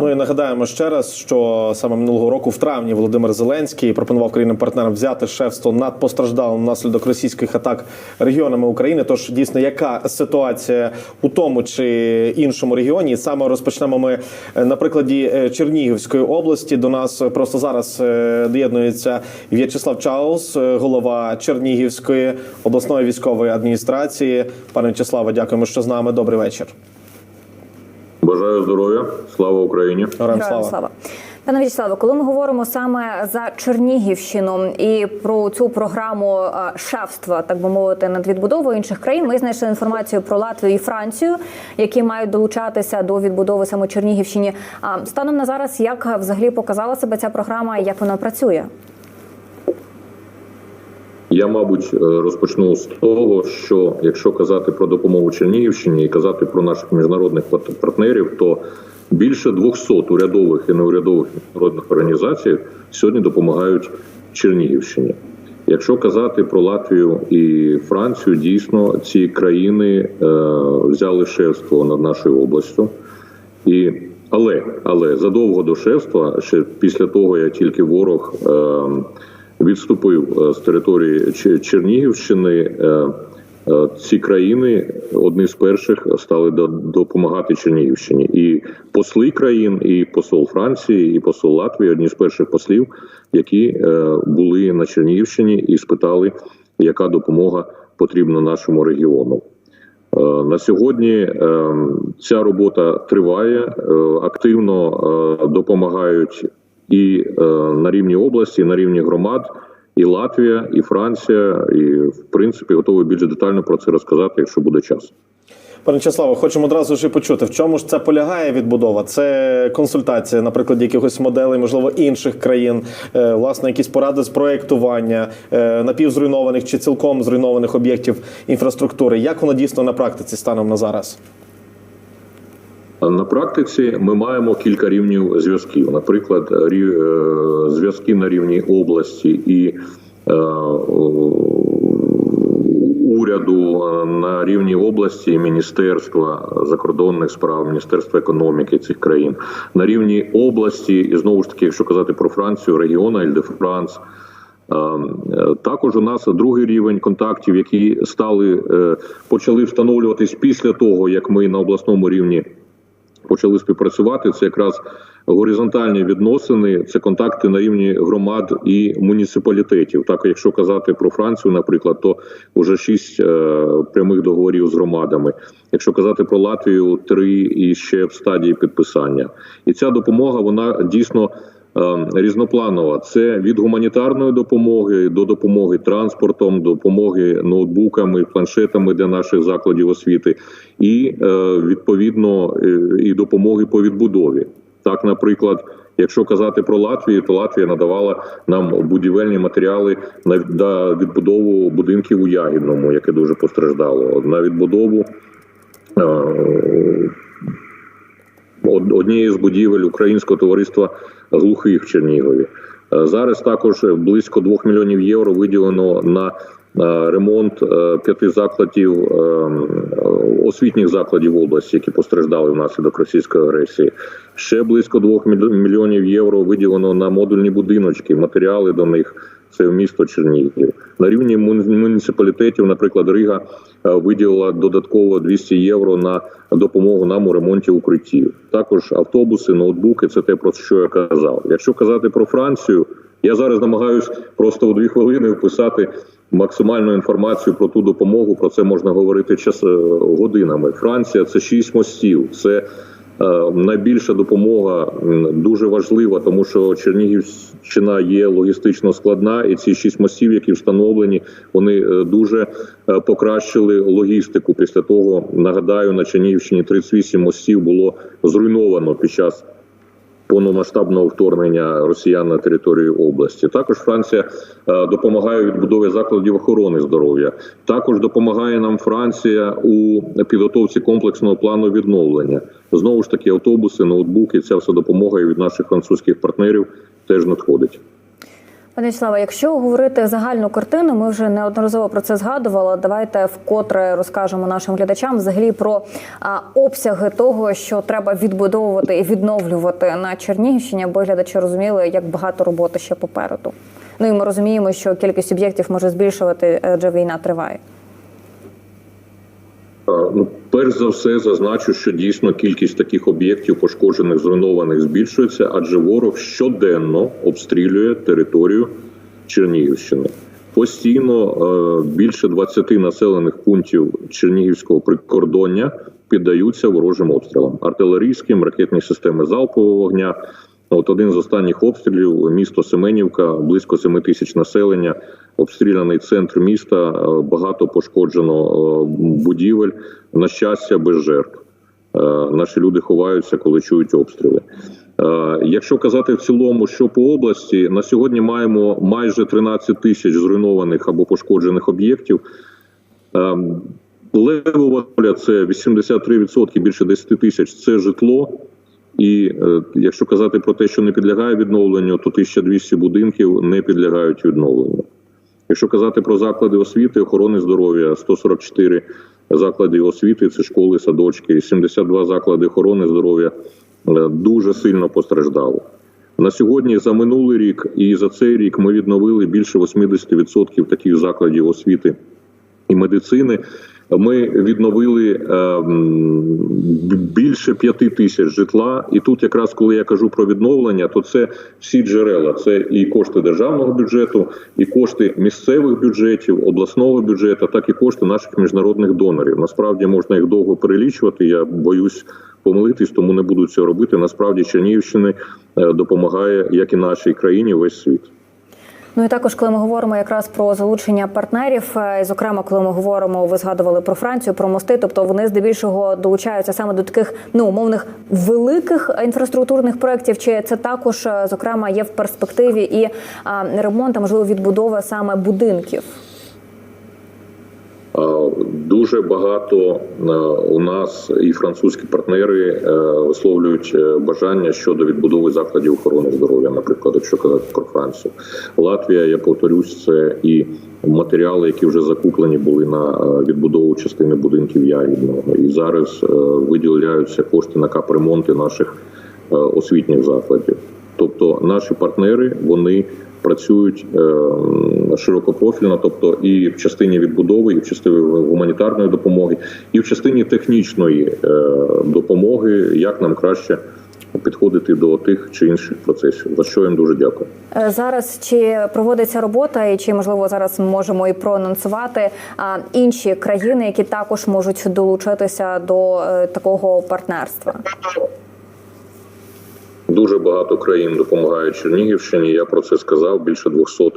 Ну і нагадаємо ще раз, що саме минулого року, в травні, Володимир Зеленський пропонував країнам партнерам взяти шефство над постраждалим внаслідок російських атак регіонами України. Тож дійсно, яка ситуація у тому чи іншому регіоні? Саме розпочнемо ми е, на прикладі е, Чернігівської області. До нас просто зараз е, доєднується В'ячеслав Чаус, голова Чернігівської обласної військової адміністрації. Пане В'ячеславе, дякуємо, що з нами. Добрий вечір. Бажаю здоров'я, слава Україні. Героям слава. Пане В'ячеславе, коли ми говоримо саме за Чернігівщину і про цю програму е, шефства, так би мовити, над відбудовою інших країн, ми знайшли інформацію про Латвію і Францію, які мають долучатися до відбудови саме Чернігівщині. А станом на зараз, як взагалі показала себе ця програма як вона працює? Я, мабуть, е, розпочну з того, що якщо казати про допомогу Чернігівщині і казати про наших міжнародних партнерів, то більше 200 урядових і неурядових міжнародних організацій сьогодні допомагають Чернігівщині. Якщо казати про Латвію і Францію, дійсно ці країни е, взяли шефство над нашою областю. І але але задовго до шефства, ще після того як тільки ворог е, відступив е, з території Чернігівщини, е, е, ці країни одні з перших стали до- допомагати Чернігівщині. І посли країн, і посол Франції, і посол Латвії одні з перших послів, які були на Чернігівщині і спитали, яка допомога потрібна нашому регіону. На сьогодні ця робота триває, активно допомагають і е, на рівні області, і на рівні громад, і Латвія, і Франція, і в принципі готові більш детально про це розказати, якщо буде час. Пане Чеславе, хочемо одразу ж і почути, в чому ж це полягає відбудова? Це консультація, наприклад, якихось моделей, можливо, інших країн, е, власне, якісь поради з проєктування е, напівзруйнованих чи цілком зруйнованих об'єктів інфраструктури. Як воно дійсно на практиці станом на зараз? На практиці ми маємо кілька рівнів зв'язків. Наприклад, е, зв'язки на рівні області і е, уряду е, на рівні області і міністерства закордонних справ, міністерства економіки цих країн на рівні області, і знову ж таки, якщо казати про Францію, регіона Ель-де-Франс. Е, Також у нас другий рівень контактів, які стали почали встановлюватись після того, як ми на обласному рівні почали співпрацювати. Це якраз горизонтальні відносини, це контакти на рівні громад і муніципалітетів. Так, якщо казати про Францію, наприклад, то вже шість е, прямих договорів з громадами. Якщо казати про Латвію, три і ще в стадії підписання. І ця допомога вона дійсно. Е, Різнопланова це від гуманітарної допомоги до допомоги транспортом, допомоги ноутбуками, планшетами для наших закладів освіти, і е, відповідно е, і допомоги по відбудові. Так, наприклад, якщо казати про Латвію, то Латвія надавала нам будівельні матеріали на відбудову будинків у Ягідному, яке дуже постраждало, на відбудову. Однієї з будівель Українського товариства глухих в Чернігові. Е, Зараз також близько 2 мільйонів євро виділено на ремонт е, п'яти закладів е, освітніх закладів області, які постраждали внаслідок російської агресії. Ще близько 2 мільйон- мільйонів євро виділено на модульні будиночки, матеріали до них. Це в місто Чернігів. На рівні муніципалітетів, наприклад, Рига е, виділила додатково 200 євро на допомогу нам у ремонті укриттів. Також автобуси, ноутбуки це те, про що я казав. Якщо казати про Францію, я зараз намагаюсь просто у дві хвилини вписати максимальну інформацію про ту допомогу. Про це можна говорити час е, годинами. Франція це шість мостів. Це Е, Найбільша допомога дуже важлива, тому що Чернігівщина є логістично складна, і ці шість мостів, які встановлені, вони е, дуже покращили логістику. Після того нагадаю, на Чернігівщині 38 мостів було зруйновано під час повномасштабного вторгнення росіян на територію області. Також Франція е, допомагає відбудові закладів охорони здоров'я. Також допомагає нам Франція у підготовці комплексного плану відновлення. Знову ж таки, автобуси, ноутбуки, ця вся допомога від наших французьких партнерів теж надходить. Пане Вячеславе, якщо говорити загальну картину, ми вже неодноразово про це згадували. Давайте вкотре розкажемо нашим глядачам взагалі про а, обсяги того, що треба відбудовувати і відновлювати на Чернігівщині, аби глядачі розуміли, як багато роботи ще попереду. Ну і ми розуміємо, що кількість об'єктів може збільшувати, адже війна триває. Ну, перш за все, зазначу, що дійсно кількість таких об'єктів, пошкоджених, зруйнованих, збільшується, адже ворог щоденно обстрілює територію Чернігівщини. Постійно е, більше 20 населених пунктів Чернігівського прикордоння піддаються ворожим обстрілам артилерійським, ракетні системи залпового вогня. От один з останніх обстрілів місто Семенівка, близько 7 тисяч населення, обстріляний центр міста, е, багато пошкоджено е, будівель. На щастя, без жертв. Е, Наші люди ховаються, коли чують обстріли. Якщо казати в цілому, що по області на сьогодні маємо майже 13 тисяч зруйнованих або пошкоджених об'єктів. Левова доля це 83%, більше 10 тисяч це житло. І якщо казати про те, що не підлягає відновленню, то 1200 будинків не підлягають відновленню. Якщо казати про заклади освіти, охорони здоров'я, 144 заклади освіти, це школи, садочки, 72 заклади охорони здоров'я е, дуже сильно постраждали. На сьогодні за минулий рік і за цей рік ми відновили більше 80% таких закладів освіти і медицини. Ми відновили е, більше п'яти тисяч житла. І тут, якраз коли я кажу про відновлення, то це всі джерела. Це і кошти державного бюджету, і кошти місцевих бюджетів, обласного бюджету, так і кошти наших міжнародних донорів. Насправді можна їх довго перелічувати. Я боюсь помилитись, тому не буду цього робити. Насправді Чернігівщини е, допомагає, як і нашій країні, весь світ. Ну і також, коли ми говоримо якраз про залучення партнерів, е, і, зокрема, коли ми говоримо, ви згадували про Францію, про мости, тобто вони здебільшого долучаються саме до таких ну умовних великих інфраструктурних проєктів. Чи це також е, зокрема є в перспективі і а, ремонт, а можливо відбудова саме будинків? Дуже багато е, у нас і французькі партнери е, висловлюють е, бажання щодо відбудови закладів охорони здоров'я, наприклад, якщо казати про Францію. Латвія, я повторюсь, це і матеріали, які вже закуплені були на відбудову частини будинків ягідного, і зараз виділяються кошти на капремонти наших освітніх закладів. Тобто наші партнери вони працюють широкопрофільно, тобто і в частині відбудови, і в частині гуманітарної допомоги, і в частині технічної е, допомоги, як нам краще підходити до тих чи інших процесів. За що їм дуже дякую. Е, Зараз чи проводиться робота, і чи можливо зараз можемо і проанонсувати а, інші країни, які також можуть долучитися до е, такого партнерства? Дуже багато країн допомагають Чернігівщині. Я про це сказав. Більше 200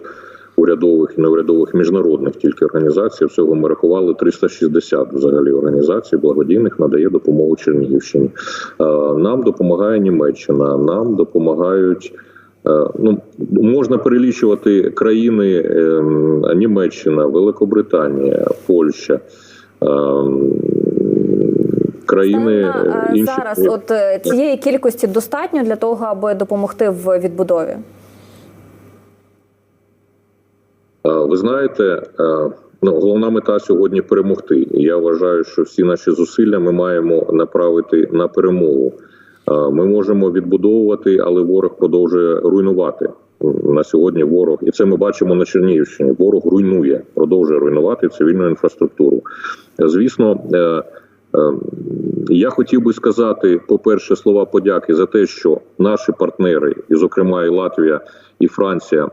урядових і неурядових міжнародних тільки організацій. Всього ми рахували 360 взагалі організацій благодійних надає допомогу Чернігівщині. Е, Нам допомагає Німеччина, нам допомагають. е, Ну, можна перелічувати країни ем, Німеччина, Великобританія, Польща, ем, країни е, інші. зараз от цієї кількості достатньо для того, аби допомогти в відбудові. Е, Ви знаєте, ну головна мета сьогодні перемогти. Я вважаю, що всі наші зусилля ми маємо направити на перемогу. Ми можемо відбудовувати, але ворог продовжує руйнувати. На сьогодні ворог, і це ми бачимо на Чернігівщині. Ворог руйнує, продовжує руйнувати цивільну інфраструктуру. Звісно, е, я хотів би сказати, по-перше, слова подяки за те, що наші партнери, і, зокрема, і Латвія, і Франція, е,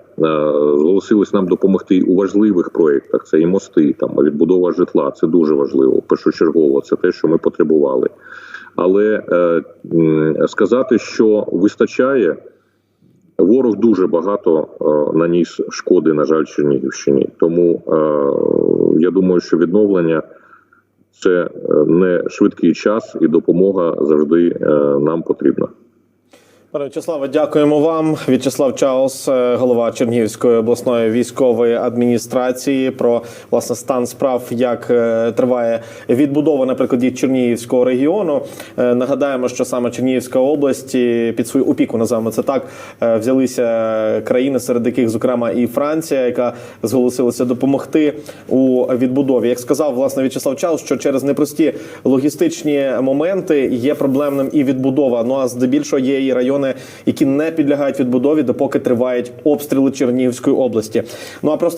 зголосились нам допомогти у важливих проєктах. Це і мости, там відбудова житла. Це дуже важливо. Першочергово, це те, що ми потребували. Але е, сказати, що вистачає. Ворог дуже багато е, наніс шкоди, на жаль, Чернігівщині. Тому е, я думаю, що відновлення це е, не швидкий час, і допомога завжди е, нам потрібна. Пане В'ячеславе, дякуємо вам. В'ячеслав Чаус, е, голова Чернігівської обласної військової адміністрації, про власне стан справ, як е, триває відбудова на прикладі Чернігівського регіону. Е, Нагадаємо, що саме Чернігівська область під свою опіку, називаємо це так, взялися країни, серед яких, зокрема, і Франція, яка зголосилася допомогти у відбудові. Як сказав власне В'ячеслав Чаус, що через непрості логістичні моменти є проблемним і відбудова. Ну а здебільшого є і райони, які не підлягають відбудові, допоки тривають обстріли Чернігівської області. Ну а просто